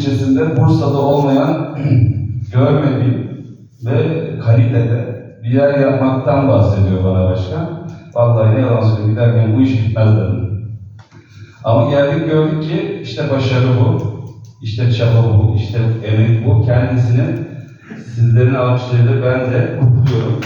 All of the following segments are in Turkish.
içerisinde Bursa'da olmayan görmediğim ve kalitede bir yer yapmaktan bahsediyor bana başkan. Vallahi ne yalan söyleyeyim giderken bu iş bitmez dedim. Ama geldik gördük ki işte başarı bu, işte çaba bu, işte emek bu. Kendisini sizlerin alkışlarıyla ben de kutluyorum.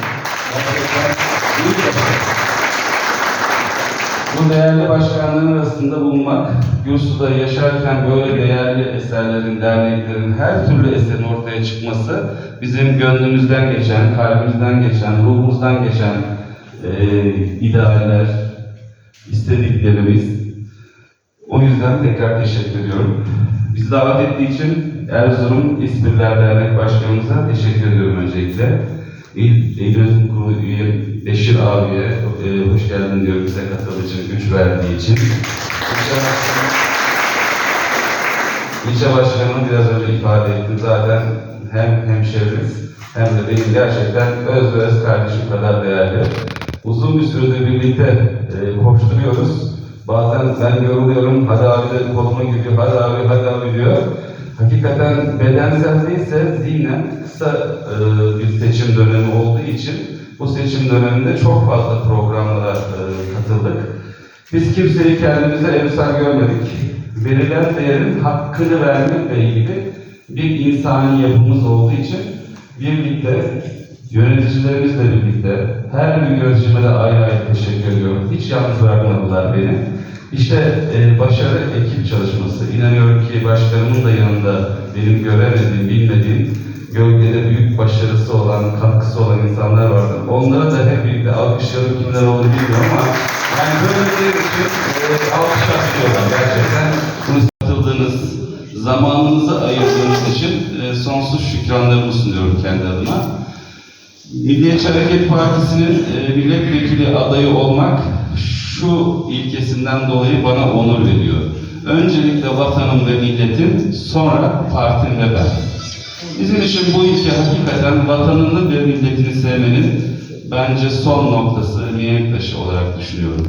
Bu değerli başkanların arasında bulunmak, Gürsu'da yaşarken böyle değerli eserlerin, derneklerin, her türlü eserin ortaya çıkması bizim gönlümüzden geçen, kalbimizden geçen, ruhumuzdan geçen e, idealler, istediklerimiz. O yüzden tekrar teşekkür ediyorum. Bizi davet ettiği için Erzurum İspirler Dernek Başkanımıza teşekkür ediyorum öncelikle. İl, İl Yönetim Kurulu üye Beşir abiye e, hoş geldin diyor bize katıldığı için, güç verdiği için. İlçe Başkanı, İlçe Başkanı'nı biraz önce ifade ettim. Zaten hem hemşerimiz hem de benim gerçekten öz ve öz kardeşim kadar değerli. Uzun bir süredir birlikte e, koşturuyoruz. Bazen ben yoruluyorum, hadi abi de koluma giriyor, hadi abi, hadi abi diyor. Hakikaten bedensel değilse zihnen kısa e, bir seçim dönemi olduğu için bu seçim döneminde çok fazla programlara e, katıldık. Biz kimseyi kendimize emsal görmedik. Verilen değerin hakkını vermekle ilgili bir insani yapımız olduğu için birlikte, yöneticilerimizle birlikte, her bir yöneticime de ayrı ayrı teşekkür ediyorum. Hiç yalnız bırakmadılar beni. İşte e, başarı ekip çalışması. İnanıyorum ki başkanımın da yanında benim göremediğim, bilmediğim, gölgede büyük başarısı olan, katkısı olan insanlar vardı. Onlara da hep birlikte alkışlarım kimler olur bilmiyorum ama yani böyle bir için e, alkış atıyorlar gerçekten. Bunu katıldığınız, zamanınızı ayırdığınız için e, sonsuz şükranlarımı sunuyorum kendi adıma. Milliyetçi Hareket Partisi'nin e, milletvekili adayı olmak şu ilkesinden dolayı bana onur veriyor. Öncelikle vatanım ve milletim, sonra partim ve ben. Bizim için bu ilke hakikaten vatanını ve milletini sevmenin bence son noktası, mihenk taşı olarak düşünüyorum.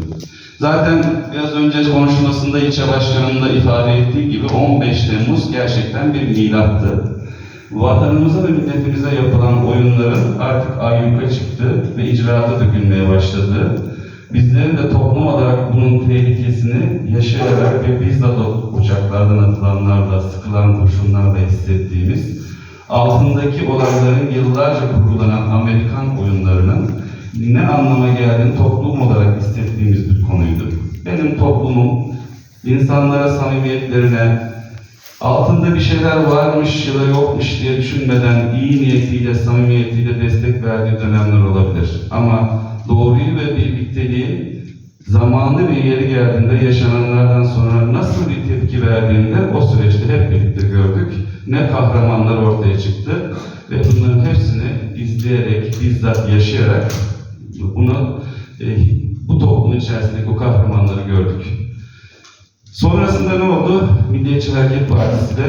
Zaten biraz önce konuşmasında ilçe başkanının da ifade ettiği gibi 15 Temmuz gerçekten bir milattı. Vatanımıza ve milletimize yapılan oyunların artık ayyuka çıktı ve icraata dökülmeye başladı. Bizlerin de toplum olarak bunun tehlikesini yaşayarak ve bizzat o uçaklardan atılanlarla, sıkılan kurşunlarla hissettiğimiz, altındaki olayların yıllarca kurgulanan Amerikan oyunlarının ne anlama geldiğini toplum olarak hissettiğimiz bir konuydu. Benim toplumum insanlara samimiyetlerine, altında bir şeyler varmış ya da yokmuş diye düşünmeden iyi niyetiyle, samimiyetiyle destek verdiği dönemler olabilir. Ama doğruyu ve birlikteliği zamanlı ve yeri geldiğinde yaşananlardan sonra nasıl bir tepki verdiğinde o süreçte hep birlikte gördük. Ne kahramanlar ortaya çıktı ve bunların hepsini izleyerek, bizzat yaşayarak bunu e, bu toplumun içerisindeki o kahramanları gördük. Sonrasında ne oldu? Milliyetçi Hareket Partisi de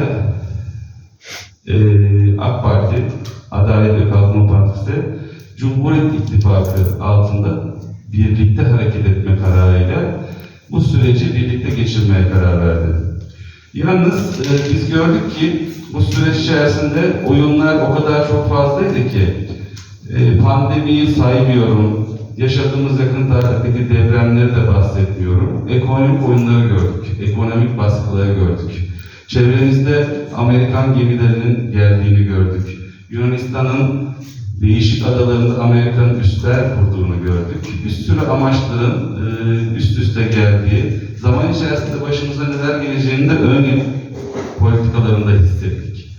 e, AK Parti, Adalet ve Kalkınma Partisi Cumhuriyet İttifakı altında birlikte hareket etme kararıyla bu süreci birlikte geçirmeye karar verdi. Yalnız e, biz gördük ki bu süreç içerisinde oyunlar o kadar çok fazlaydı ki e, pandemiyi saymıyorum, yaşadığımız yakın tarihteki depremleri de bahsetmiyorum. Ekonomik oyunları gördük, ekonomik baskıları gördük. Çevremizde Amerikan gemilerinin geldiğini gördük. Yunanistan'ın değişik adalarında Amerika'nın üsler kurduğunu gördük. Bir sürü amaçların e, üst üste geldiği, zaman içerisinde başımıza neler geleceğini de ön politikalarında hissettik.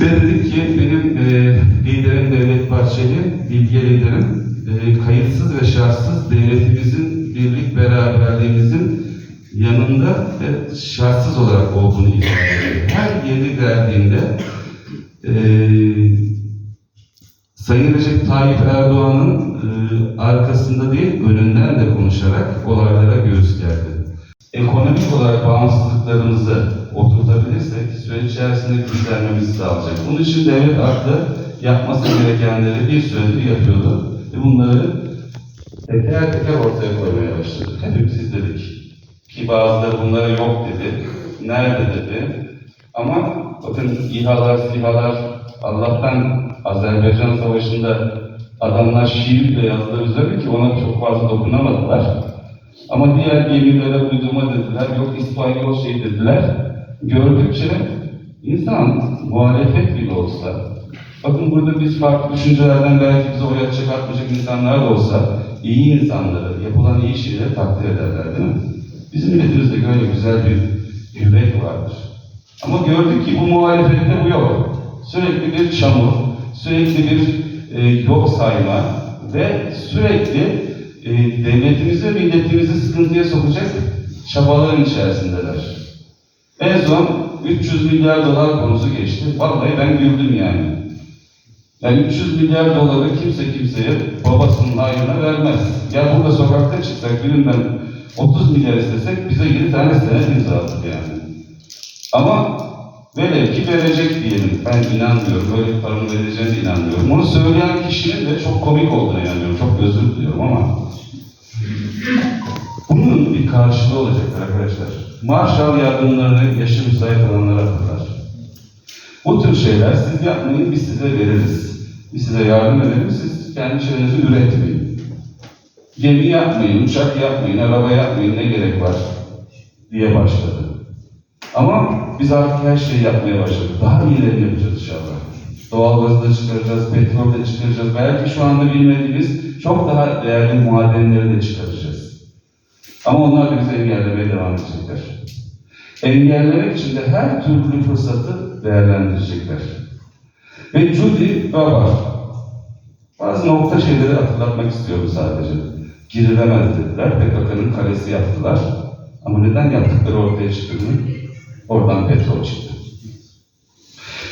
Ve dedik ki benim e, liderim Devlet Bahçeli, bilge liderim, e, kayıtsız ve şartsız devletimizin birlik beraberliğimizin yanında ve şartsız olarak olduğunu ifade ediyor. Her yeri geldiğinde e, Sayın Recep Tayyip Erdoğan'ın e, arkasında değil, önünden de konuşarak olaylara göğüs gerdi. Ekonomik olarak bağımsızlıklarımızı oturtabilirsek süreç içerisinde güçlenmemizi sağlayacak. Bunun için devlet aklı yapması gerekenleri bir süredir yapıyordu. Ve bunları teker teker ortaya koymaya başladı. Hepimiz izledik. Ki bazıları bunlara yok dedi. Nerede dedi. Ama bakın İHA'lar, SİHA'lar, Allah'tan Azerbaycan Savaşı'nda adamlar şiir bile yazdılar üzerine ki ona çok fazla dokunamadılar. Ama diğer gemilere uydurma dediler, yok İspanyol şey dediler. Gördükçe insan muhalefet bile olsa, bakın burada biz farklı düşüncelerden belki bize oya çıkartmayacak insanlar da olsa, iyi insanları, yapılan iyi şeyleri takdir ederler değil mi? Bizim milletimizde böyle güzel bir yürek vardır. Ama gördük ki bu muhalefette bu yok. Sürekli bir çamur, sürekli bir e, yok sayma ve sürekli e, devletimizi milletimizi sıkıntıya sokacak çabaların içerisindeler. En son 300 milyar dolar konusu geçti. Vallahi ben güldüm yani. Yani 300 milyar doları kimse kimseye babasının ayrına vermez. Ya burada sokakta çıksak birinden 30 milyar istesek bize 7 tane senet imzalatır yani. Ama velev ki verecek diyelim. Ben inanmıyorum. Böyle bir paranın vereceğine inanmıyorum. Bunu söyleyen kişinin de çok komik olduğuna inanıyorum. Çok özür diliyorum ama bunun bir karşılığı olacak arkadaşlar. Marshall yardımlarını yaşı müsait olanlara hatırlar. Bu tür şeyler siz yapmayın, biz size veririz. Biz size yardım edelim, siz kendi şeylerinizi üretmeyin. Gemi yapmayın, uçak yapmayın, araba yapmayın, ne gerek var diye başladı. Ama biz artık her şeyi yapmaya başladık. Daha iyilerini yapacağız inşallah. Doğalgazı da çıkaracağız, petrol de çıkaracağız. Belki şu anda bilmediğimiz çok daha değerli madenleri de çıkaracağız. Ama onlar da bizi engellemeye devam edecekler. Engellemek için de her türlü fırsatı değerlendirecekler. Ve Judy Babar, bazı nokta şeyleri hatırlatmak istiyorum sadece. Girilemez dediler, PKK'nın kalesi yaptılar. Ama neden yaptıkları ortaya çıktı? Oradan petrol çıktı.